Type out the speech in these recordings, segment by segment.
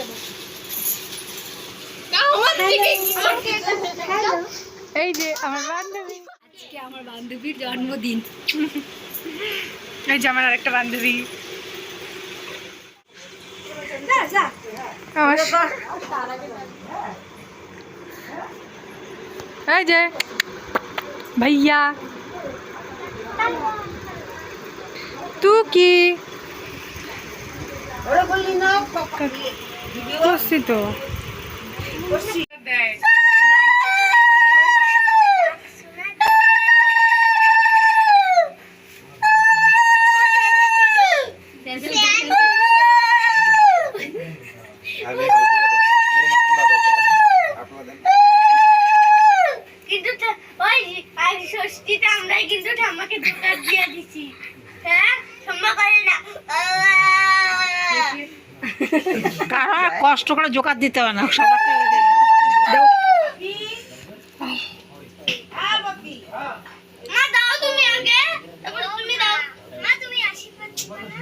যাব এই যে আমার বান্ধবী আজকে আমার বান্ধবীর জন্মদিন। এই যে আমার আরেকটা বান্ধবী আমার এই যে ভাইয়া তু কি করছি তো। ষষ্ঠীতে আমরাই কিন্তু ঠাম্মাকে দুটা দিয়ে দিছি। হ্যাঁ? ঠাম্মা করে না। কারও কষ্ট করে জোকার দিতে হয় না সবারটা ওই যে- মা দাও তুমি আগে। তারপর তুমি দাও। মা তুমি আশীর্বাদ দিবা না?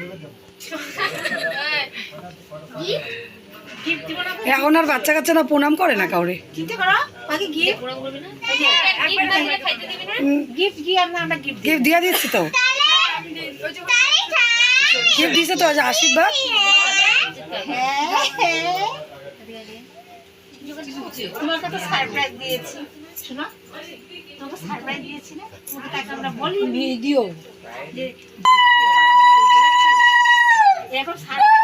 এখন আর বাচ্চা কাচ্চারা প্রণাম করে না কাউরে? গিফট গিফট দিয়ে দিচ্ছি তো। গিফট দিছে তো আজ আশীর্বাদ তোমার কাছে সারপ্রাইজ দিয়েছি। শোনো তোমাকে সারপ্রাইজ দিয়েছি না? তোমাকে তাকে আমরা বলি ভিডিও সারপ্রাইজ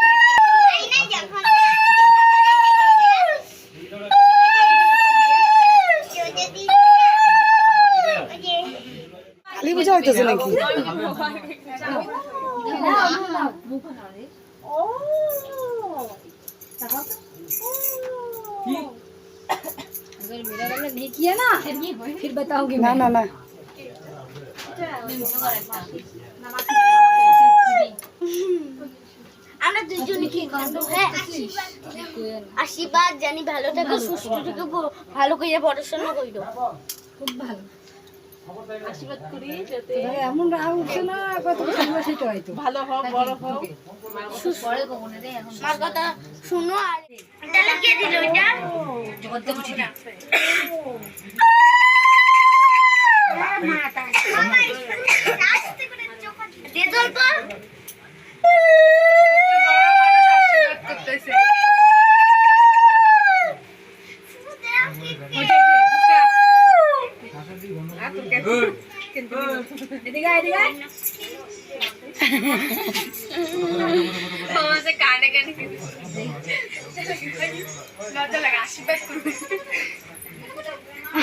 কালী পূজা হইতেছে নাকি? किया ना फिर बताओगे না না না আমরা দুজনে কি করবো হ্যাঁ আশীর্বাদ জানি ভালো থাকো সুস্থ থাকো ব- ভালো করে পড়াশোনা করো খুব ভালো এমন রাগ উঠছে না কত সেটা হয়তো। ভালো হোক বড় হোক। মার কথা শুনো আর তাহলে কে দিল ওইটা দে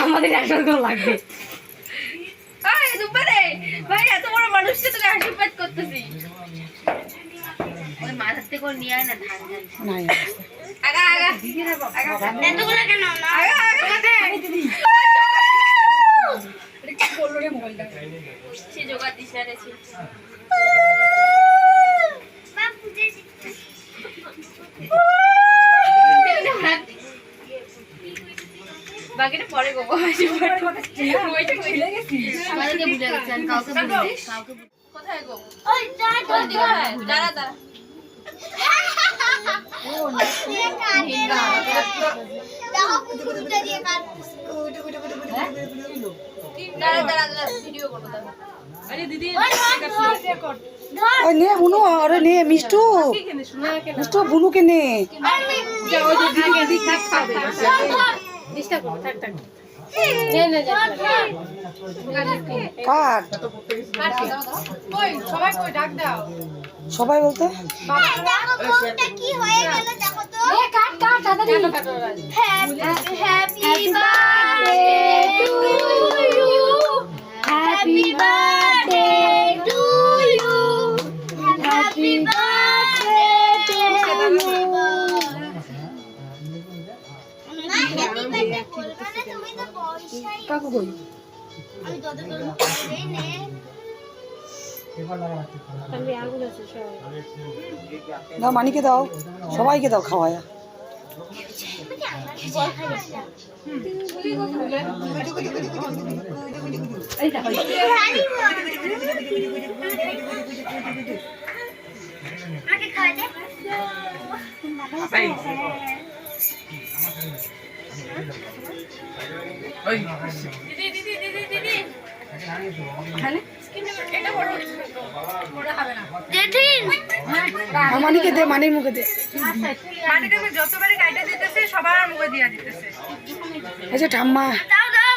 আমাদের আশীর্বাদ করে লাগবে। ভাই এত বড় মানুষকে তোকে আশীর্বাদ করতেছি। ওই মাথার থেকে নিয়ে আয় না ধান ধান। আগা আগা। এতগুলো কেন? আগা আগা সে জোগাড় দিস না বাকিটা পরে গোবো ওইটা ভুলে গেছি আমাদেরকে ভুলে গেছেন কাউকে ভুলে কাউকে কোথায় গো ওই দাঁড়া দাঁড়া দাঁড়া দাঁড়া ওই নে বুনু আরে নে মিষ্টু। মিষ্টু বুনুকে নে। সবাই বলতে? কি হয়ে গেল দেখো তো। কাকু দাও মানিকে দাও সবাইকে দাও খাওয়ায়া। খাওয়া দিদি দিদি দিদি দিদি। এটা বড় ওটা খাবে না। মানিকে দে মানির মুখে দে। মাটিতে যতবারই কাইটা দিতেছে সবার মুখে দিয়া দিতেছে। ঠাম্মা। দাও দাও।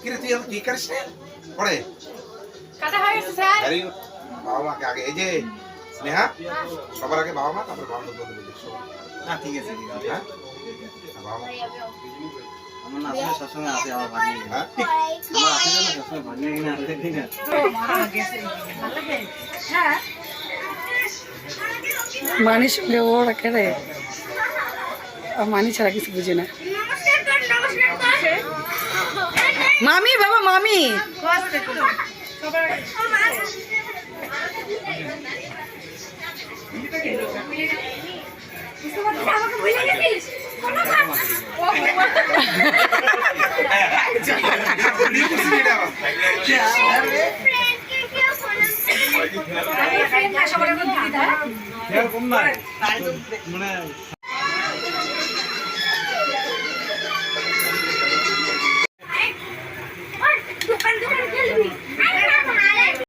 কিরে তুই এখন কি করিস রে? পড়ে। কাটা হয়ে গেছে স্যার। গুড বাবা মাকে আগে এই যে স্নেহা সবার আগে বাবা মা তারপর বাবা মা বন্ধু দেখছ না ঠিক আছে ঠিক আছে হ্যাঁ? বাবা মা। আমার না আসলে সবসময় আছে আমার ভাগ্নে হ্যাঁ? আমার না সবসময় ভাগ্নে কিনা আছে কিনা মানির সঙ্গে ও রাখে রে। আর মানি ছাড়া কিছু বুঝে না। মামি বাবা মামি। মানে